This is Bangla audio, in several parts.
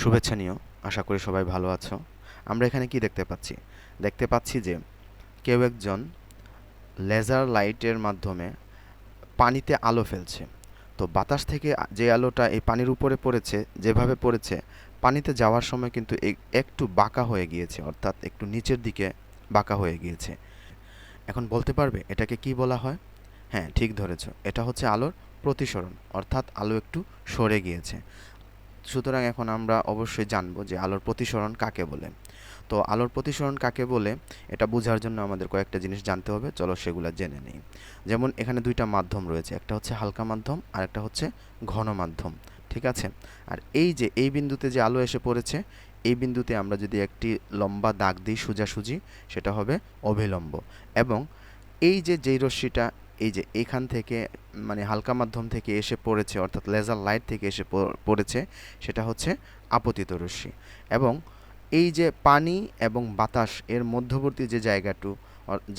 শুভেচ্ছা নিও। আশা করি সবাই ভালো আছো। আমরা এখানে কি দেখতে পাচ্ছি? দেখতে পাচ্ছি যে কেউ একজন লেজার লাইটের মাধ্যমে পানিতে আলো ফেলছে। তো বাতাস থেকে যে আলোটা এই পানির উপরে পড়েছে, যেভাবে পড়েছে, পানিতে যাওয়ার সময় কিন্তু একটু বাঁকা হয়ে গিয়েছে, অর্থাৎ একটু নিচের দিকে বাঁকা হয়ে গিয়েছে। এখন বলতে পারবে, এটাকে কি বলা হয়? হ্যাঁ ঠিক ধরেছো। এটা হচ্ছে আলোর প্রতিসরণ, অর্থাৎ আলো একটু সরে গিয়েছে। সুতরাং এখন আমরা অবশ্যই জানব যে আলোর প্রতিসরণ কাকে বলে। তো আলোর প্রতিসরণ কাকে বলে, এটা বোঝার জন্য আমাদের কয়েকটা জিনিস জানতে হবে, চলো সেগুলো জেনে নিই। যেমন এখানে দুইটা মাধ্যম রয়েছে, একটা হচ্ছে হালকা মাধ্যম, আর একটা হচ্ছে ঘন মাধ্যম, ঠিক আছে? আর এই যে, এই বিন্দুতে যে আলো এসে পড়েছে, এই বিন্দুতে আমরা যদি একটি লম্বা দাগ দিই, সোজাসুজি, সেটা হবে অভিলম্ব। এবং এই যে, যেই রশ্মিটা এই যে এখান থেকে মানে হালকা মাধ্যম থেকে এসে পড়েছে, অর্থাৎ লেজার লাইট থেকে এসে পড়েছে, সেটা হচ্ছে আপতিত রশ্মি। এবং এই যে পানি এবং বাতাস এর মধ্যবর্তী যে জায়গাটু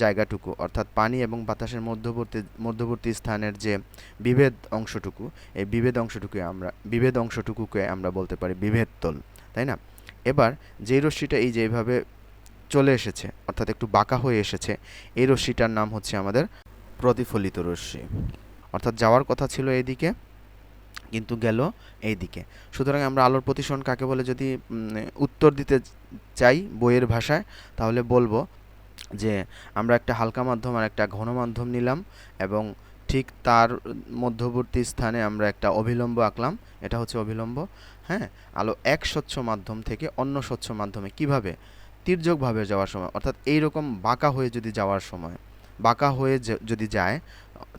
জায়গাটুকু, অর্থাৎ পানি এবং বাতাসের মধ্যবর্তী মধ্যবর্তী স্থানের যে বিভেদ অংশটুকু, এই বিভেদ অংশটুকু আমরা, বিভেদ অংশটুকুকে আমরা বলতে পারি বিভেদ তল তাই না? এবার যেই রশ্মিটা এই যে এইভাবে চলে এসেছে, অর্থাৎ একটু বাঁকা হয়ে এসেছে, এই রশ্মিটার নাম হচ্ছে আমাদের প্রতিফলিত রশ্মি। অর্থাৎ যাওয়ার কথা ছিল এইদিকে, কিন্তু গেল এইদিকে। সুতরাং আমরা আলোর প্রতিসরণ কাকে বলে যদি উত্তর দিতে চাই বইয়ের ভাষায়, তাহলে বলব যে আমরা একটা হালকা মাধ্যম আর একটা ঘন মাধ্যম নিলাম এবং ঠিক তার মধ্যবর্তী স্থানে আমরা একটা অভিলম্ব আঁকলাম। এটা হচ্ছে অভিলম্ব হ্যাঁ? আলো এক স্বচ্ছ মাধ্যম থেকে অন্য স্বচ্ছ মাধ্যমে। কীভাবে? তির্যকভাবে যাওয়ার সময়। অর্থাৎ এই রকম বাঁকা হয়ে যদি যাওয়ার সময়। বাঁকা হয়ে যদি যায়,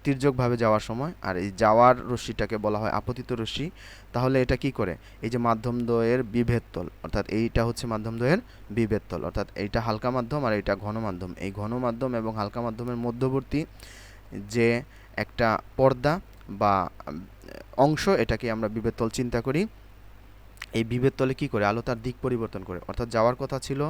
তির্যকভাবে যাওয়ার সময়, আর এই যাওয়ার রশ্মিটাকে বলা হয় আপতিত রশ্মি, তাহলে এটা কি করে? এই যে মাধ্যম দ্বয়ের বিভেদ অর্থাৎ এইটা হচ্ছে মাধ্যম দ্বয়ের বিভেদ তল, অর্থাৎ এইটা হালকা মাধ্যম আর এইটা ঘন মাধ্যম। এই ঘন মাধ্যম এবং হালকা মাধ্যমের মধ্যবর্তী যে একটা পর্দা বা অংশ এটাকে আমরা বিভেদ তল চিন্তা করি, এই বিভেদ তলে কি করে? আলো তার দিক পরিবর্তন করে। অর্থাৎ যাওয়ার কথা ছিল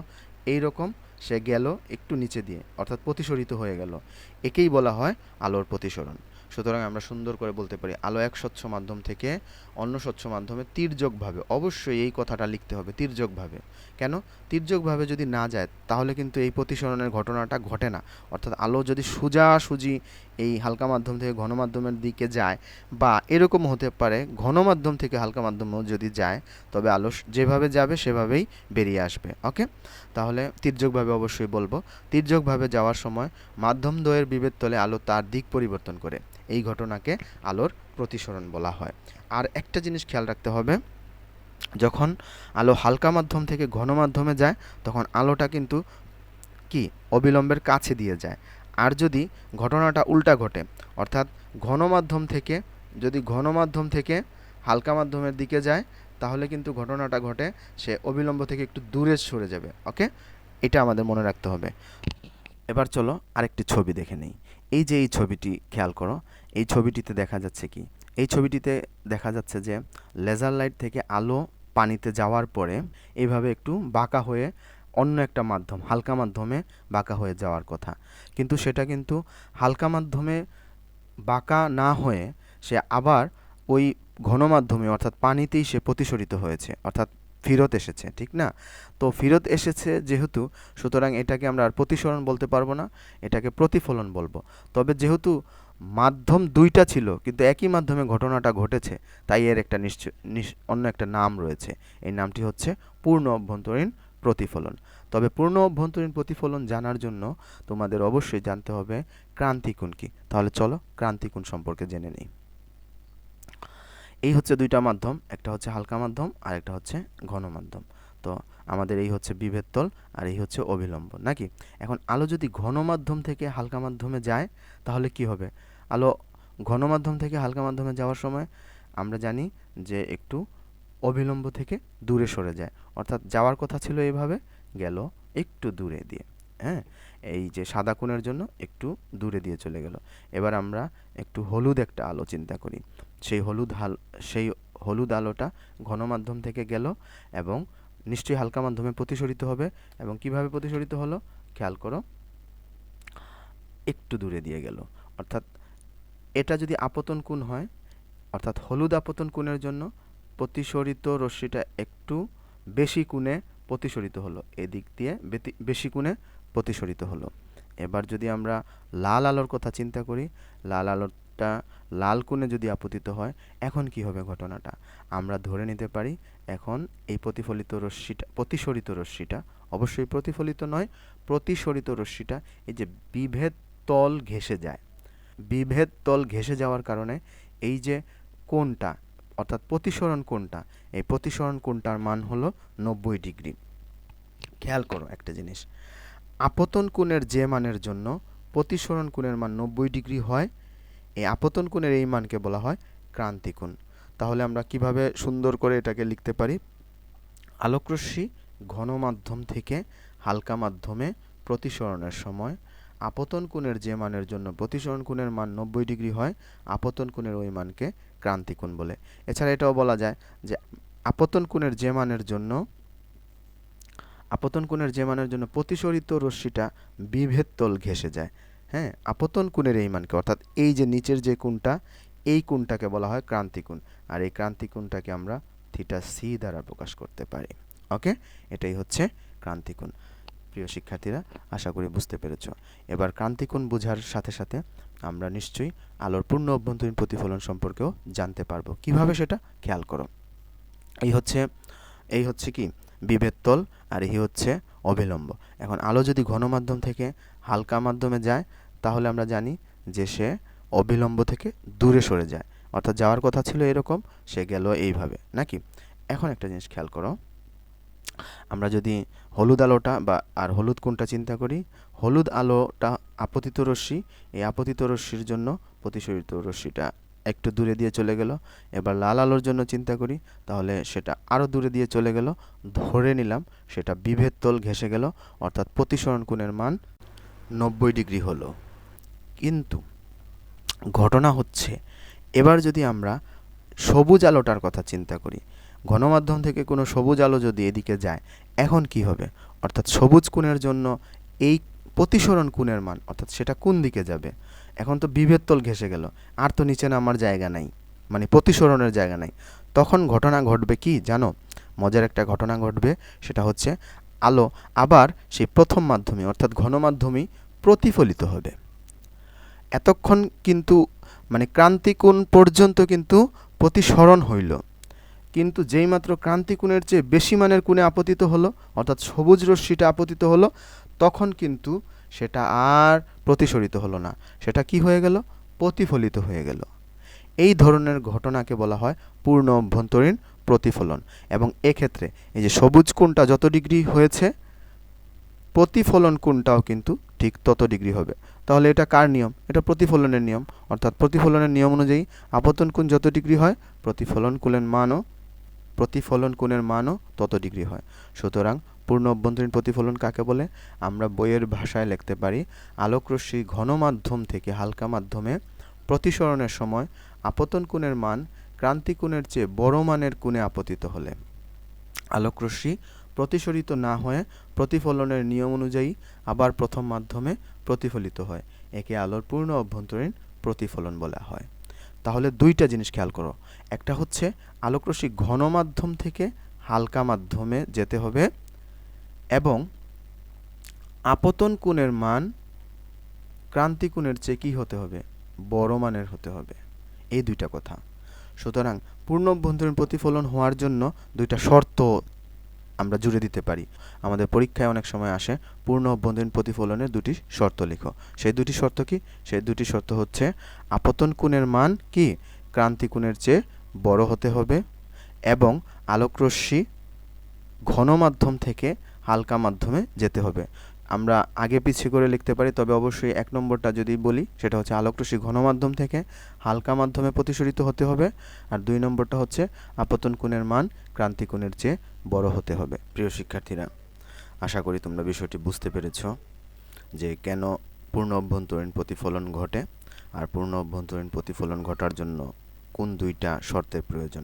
এই রকম সে গেল একটু নিচে দিয়ে, অর্থাৎ প্রতিসরিত হয়ে গেল। একেই বলা হয় আলোর প্রতিসরণ। সুতরাং আমরা সুন্দর করে বলতে পারি, আলো এক স্বচ্ছ মাধ্যম থেকে অন্য স্বচ্ছ মাধ্যমে তীর্যকভাবে, অবশ্যই এই কথাটা লিখতে হবে, তীর্যকভাবে। কেন? তীর্যকভাবে যদি না যায়, তাহলে কিন্তু এই প্রতিসরণের ঘটনাটা ঘটে না। অর্থাৎ আলো যদি সোজাসুজি এই হালকা মাধ্যম থেকে ঘন মাধ্যমের দিকে যায় বা এরকম হতে পারে ঘন মাধ্যম থেকে হালকা মাধ্যমেও যদি যায়, তবে আলো যেভাবে যাবে সেভাবেই বেরিয়ে আসবে ওকে তাহলে তির্যকভাবে অবশ্যই বলব, তির্যকভাবে যাওয়ার সময় মাধ্যম দ্বয়ের বিভেদ তলে আলো তার দিক পরিবর্তন করে, এই ঘটনাকে আলোর প্রতিসরণ বলা হয়। আর একটা জিনিস খেয়াল রাখতে হবে, যখন আলো হালকা মাধ্যম থেকে ঘন মাধ্যমে যায়, তখন আলোটা কিন্তু কি? অবিলম্বের কাছে দিয়ে যায়। আর যদি ঘটনাটা উল্টা ঘটে, অর্থাৎ ঘন মাধ্যম থেকে, যদি ঘন মাধ্যম থেকে হালকা মাধ্যমের দিকে যায়, তাহলে কিন্তু ঘটনাটা ঘটে, সে অবিলম্ব থেকে একটু দূরে সরে যাবে ওকে এটা আমাদের মনে রাখতে হবে। এবার চলো আরেকটি ছবি দেখে নেই। এই যে এই ছবিটি, খেয়াল করো, এই ছবিটিতে দেখা যাচ্ছে কি? এই ছবিটিতে দেখা যাচ্ছে যে লেজার লাইট থেকে আলো পানিতে যাওয়ার পরে এইভাবে একটু বাঁকা হয়ে অন্য একটা মাধ্যম, হালকা মাধ্যমে বাঁকা হয়ে যাওয়ার কথা। কিন্তু সেটা কিন্তু হালকা মাধ্যমে বাঁকা না হয়ে সে আবার ওই ঘন মাধ্যমে, অর্থাৎ পানিতেই সে প্রতিসরিত হয়েছে, অর্থাৎ ফিরত এসেছে, ঠিক না? তো ফিরত এসেছে যেহেতু, সুতরাং এটাকে আমরা আর প্রতিসরণ বলতে পারব না, এটাকে প্রতিফলন বলব। তবে যেহেতু মাধ্যম দুইটা ছিল, কিন্তু একই মাধ্যমে ঘটনাটা ঘটেছে, তাই এর একটা নিশ্চয় অন্য একটা নাম রয়েছে। এই নামটি হচ্ছে পূর্ণ অভ্যন্তরীণ প্রতিফলন। তবে পূর্ণ অভ্যন্তরীণ প্রতিফলন জানার জন্য তোমাদের অবশ্যই জানতে হবে ক্রান্তিকোণ কি। তাহলে চলো ক্রান্তিকোণ সম্পর্কে জেনে নিই। এই হচ্ছে দুইটা মাধ্যম, একটা হচ্ছে হালকা মাধ্যম আর একটা হচ্ছে ঘন মাধ্যম। তো আমাদের এই হচ্ছে বিভেদ তল আর এই হচ্ছে অবিলম্ব, নাকি? এখন আলো যদি ঘন মাধ্যম থেকে হালকা মাধ্যমে যায়, তাহলে কি হবে? আলো ঘন মাধ্যম থেকে হালকা মাধ্যমে যাওয়ার সময় আমরা জানি যে একটু অবিলম্ব থেকে দূরে সরে যায়। অর্থাৎ যাওয়ার কথা ছিল এভাবে, গেল একটু দূরে দিয়ে হ্যাঁ? এই যে সাদা কোণের জন্য একটু দূরে দিয়ে চলে গেল। এবার আমরা একটু হলুদ একটা আলো চিন্তা করি। সেই হলুদ হাল, সেই হলুদ আলোটা ঘন মাধ্যম থেকে গেল এবং নিশ্চয়ই হালকা মাধ্যমে প্রতিসরিত হবে এবং কীভাবে প্রতিসরিত হলো? খেয়াল করো, একটু দূরে দিয়ে গেল। অর্থাৎ এটা যদি আপতন কোণ হয়, অর্থাৎ হলুদ আপতন কোণের জন্য প্রতিসরিত রশ্মিটা একটু বেশি কোণে প্রতিসরিত হলো। এদিক দিয়ে বেশি কোণে প্রতিসরিত হলো। এবার যদি আমরা লাল আলোর কথা চিন্তা করি, লাল আলোটা লাল কোণে যদি আপতিত হয়, এখন কি হবে ঘটনাটা? আমরা ধরে নিতে পারি, এখন এই প্রতিফলিত রশ্মিটা, প্রতিসরিত রশ্মিটা অবশ্যই প্রতিফলিত নয়, প্রতিসরিত রশ্মিটা এই যে বিভেদ তল ঘেঁষে যায়। বিভেদ তল ঘেঁষে যাওয়ার কারণে এই যে কোণটা অর্থাৎ প্রতিসরণ কোণটা এই প্রতিসরণ কোণটার মান হলো নব্বই ডিগ্রি। খেয়াল করো একটা জিনিস। আপতন কোণের যে মানের জন্য প্রতিসরণ কোণের মান নব্বই ডিগ্রি হয়, এই আপতন কোণের এই মানকে বলা হয় ক্রান্তি কোণ। তাহলে আমরা কীভাবে সুন্দর করে এটাকে লিখতে পারি? আলোকরশ্মি ঘন মাধ্যম থেকে হালকা মাধ্যমে প্রতিসরণের সময়। আপতন কোণের যে মানের জন্য প্রতিসরণ কোণের মান নব্বই ডিগ্রি হয়, আপতন কোণের ওই মানকে ক্রান্তি কোণ বলে। এছাড়া এটাও বলা যায় যে আপতন কোণের যে মানের জন্য, আপতন কোণের যে মানের জন্য প্রতিসরিত রশ্মিটা বিভেদ তল ঘেঁষে যায়। হ্যাঁ আপতন কোণের এই মানকে, অর্থাৎ এই যে নিচের যে কোণটা, এই কোণটাকে বলা হয় ক্রান্তি কোণ আর এই ক্রান্তি কোণটাকে আমরা থিটা সি দ্বারা প্রকাশ করতে পারি। ওকে এটাই হচ্ছে ক্রান্তি কোণ প্রিয় শিক্ষার্থীরা, আশা করি বুঝতে পেরেছ। এবার ক্রান্তিকোণ বোঝার সাথে সাথে আমরা নিশ্চয়ই আলোর পূর্ণ অভ্যন্তরীণ প্রতিফলন সম্পর্কেও জানতে পারব। কীভাবে সেটা? খেয়াল করো। এই হচ্ছে এই হচ্ছে কি? বিভেদ তল আর এই হচ্ছে অবিলম্ব। এখন আলো যদি ঘন মাধ্যম থেকে হালকা মাধ্যমে যায়, তাহলে আমরা জানি যে সে অবিলম্ব থেকে দূরে সরে যায়। অর্থাৎ যাওয়ার কথা ছিল এরকম, সে গেল এইভাবে। নাকি? এখন একটা জিনিস খেয়াল করো। আমরা যদি হলুদ আলোটা বা, আর হলুদ কোনটা চিন্তা করি? হলুদ আলোটা আপতিত রশ্মি, এই আপতিত রশ্মির জন্য প্রতিসরিত রশ্মিটা একটু দূরে দিয়ে চলে গেল। এবার লাল আলোর জন্য চিন্তা করি, তাহলে সেটা আরও দূরে দিয়ে চলে গেল। ধরে নিলাম সেটা বিভেদ তল ঘেঁষে গেল, অর্থাৎ প্রতিসরণ কোণের মান নব্বই ডিগ্রি হলো। কিন্তু ঘটনা হচ্ছে, এবার যদি আমরা সবুজ আলোটার কথা চিন্তা করি ঘনমাধ্যম থেকে কোনো সবুজ আলো যদি এদিকে যায়, এখন কি হবে? অর্থাৎ সবুজ কোণের জন্য এই প্রতিসরণ কোণের মান, অর্থাৎ সেটা কোন দিকে যাবে? এখন তো বিভেদ তল ঘেঁষে গেল, আর তো নিচে নামার জায়গা নাই মানে প্রতিসরণের জায়গা নাই। তখন ঘটনা ঘটবে কি জানো? মজার একটা ঘটনা ঘটবে, সেটা হচ্ছে আলো আবার সেই প্রথম মাধ্যমে, অর্থাৎ ঘনমাধ্যমেই প্রতিফলিত হবে। এতক্ষণ কিন্তু মানে ক্রান্তিকোণ পর্যন্ত কিন্তু প্রতিসরণ হইল। কিন্তু যেইমাত্র ক্রান্তিকোণের চেয়ে বেশি মানের কোণে আপতিত হলো, অর্থাৎ সবুজ রশ্মিটা আপতিত হলো, তখন কিন্তু সেটা আর প্রতিসরিত হলো না। সেটা কি হয়ে গেল? প্রতিফলিত হয়ে গেল। এই ধরনের ঘটনাকে বলা হয় পূর্ণ অভ্যন্তরীণ প্রতিফলন। এবং এক্ষেত্রে এই যে সবুজ কোণটা যত ডিগ্রি হয়েছে, প্রতিফলন কোণটাও কিন্তু ঠিক তত ডিগ্রি হবে। তাহলে এটা কার নিয়ম? এটা প্রতিফলনের নিয়ম। অর্থাৎ প্রতিফলনের নিয়ম অনুযায়ী আপতন কোণ যত ডিগ্রি হয়, প্রতিফলন কোণের মানও প্রতিফলন কোণের মানও তত ডিগ্রি হয়। সুতরাং পূর্ণ অভ্যন্তরীণ প্রতিফলন কাকে বলে? আমরা বইয়ের ভাষায় লিখতে পারি, আলোকরশ্মি ঘন মাধ্যম থেকে হালকা মাধ্যমে প্রতিসরণের সময় আপতন কোণের মান ক্রান্তি কোণের চেয়ে বড় মানের কোণে আপতিত হলে। আলোকরশ্মি প্রতিসরিত না হয়ে প্রতিফলনের নিয়ম অনুযায়ী আবার প্রথম মাধ্যমে প্রতিফলিত হয়। একে আলোর পূর্ণ অভ্যন্তরীণ প্রতিফলন বলা হয়। তাহলে দুইটা জিনিস খেয়াল করো। একটা হচ্ছে আলোকরশ্মি ঘন মাধ্যম থেকে হালকা মাধ্যমে যেতে হবে এবং আপতন কোণের মান ক্রান্তি কোণের চেয়ে কী হতে হবে? বড় মানের হতে হবে। এই দুইটা কথা। সুতরাং পূর্ণ অভ্যন্তরীণ প্রতিফলন হওয়ার জন্য দুইটা শর্ত আমরা জুড়ে দিতে পারি। আমাদের পরীক্ষায় অনেক সময় আসে, পূর্ণ অভ্যন্তরীণ প্রতিফলনের দুটি শর্ত লিখো। সেই দুটি শর্ত কি? সেই দুটি শর্ত হচ্ছে, আপতন কোণের মান কি? ক্রান্তি কোণের চেয়ে বড় হতে হবে এবং আলোকরশ্মি ঘন মাধ্যম থেকে হালকা মাধ্যমে যেতে হবে। আমরা আগে পিছিয়ে করে লিখতে পারি, তবে অবশ্যই এক নম্বরটা যদি বলি, সেটা হচ্ছে আলোকরশ্মি ঘন মাধ্যম থেকে হালকা মাধ্যমে প্রতিসরিত হতে হবে। আর দুই নম্বরটা হচ্ছে আপতন কোণের মান, ক্রান্তি কোণের চেয়ে বড় হতে হবে। প্রিয় শিক্ষার্থীরা, আশা করি তোমরা বিষয়টি বুঝতে পেরেছ যে কেন পূর্ণ অভ্যন্তরীণ প্রতিফলন ঘটে আর পূর্ণ অভ্যন্তরীণ প্রতিফলন ঘটার জন্য কোন দুইটা শর্তের প্রয়োজন।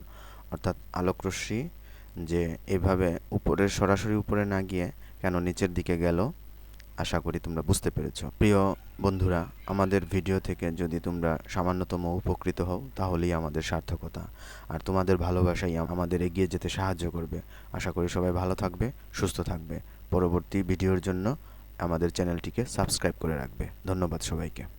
অর্থাৎ আলোকরশ্মি যে এভাবে উপরে সরাসরি উপরে না গিয়ে কেন নিচের দিকে গেল আশা করি তোমরা বুঝতে পেরেছ। প্রিয় বন্ধুরা, আমাদের ভিডিও থেকে যদি তোমরা সামান্যতম উপকৃত হও, তাহলেই আমাদের সার্থকতা। আর তোমাদের ভালোবাসাই আমাদের এগিয়ে যেতে সাহায্য করবে। আশা করি সবাই ভালো থাকবে, সুস্থ থাকবে। পরবর্তী ভিডিওর জন্য আমাদের চ্যানেলটিকে সাবস্ক্রাইব করে রাখবে। ধন্যবাদ সবাইকে।